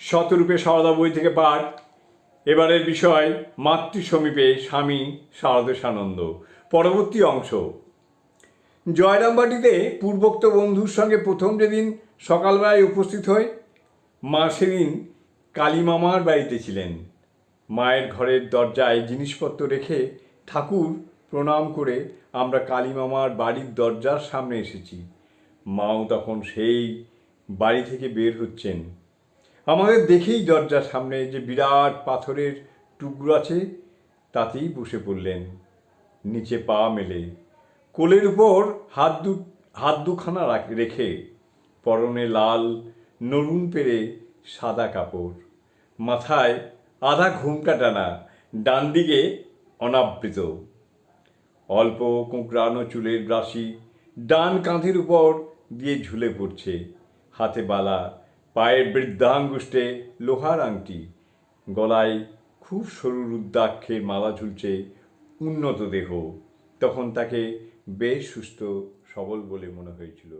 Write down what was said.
শতরূপে সারদা বই থেকে পাঠ। এবারের বিষয় মাতৃ সমীপে স্বামী শারদেশানন্দ। পরবর্তী অংশ। জয়রামবাটিতে পূর্বোক্ত বন্ধুর সঙ্গে প্রথম যেদিন সকালবেলায় উপস্থিত হই, মা সেদিন কালীমামার বাড়িতে ছিলেন। মায়ের ঘরের দরজায় জিনিসপত্র রেখে ঠাকুর প্রণাম করে আমরা কালীমামার বাড়ির দরজার সামনে এসেছি। মাও তখন সেই বাড়ি থেকে বের হচ্ছেন। আমাদের দেখেই দরজার সামনে যে বিরাট পাথরের টুকরো আছে, তাতেই বসে পড়লেন। নিচে পা মেলে। কোলের উপর হাত দু, হাত দুখানা রেখে পরনে লাল, নরুন পেরে সাদা কাপড়। মাথায় আধা ঘুমটা টানা, ডান দিকে অনাবৃত। অল্প কুঁকড়ানো চুলের রাশি ডান কাঁধের উপর দিয়ে ঝুলে পড়ছে। হাতে বালা পায়ের বৃদ্ধাঙ্গুষ্টে লোহার আংটি, গলায় খুব সরু রুদ্রাক্ষের মালা ঝুলছে উন্নত দেহ। তখন তাকে বেশ সুস্থ, সবল বলে মনে হয়েছিল।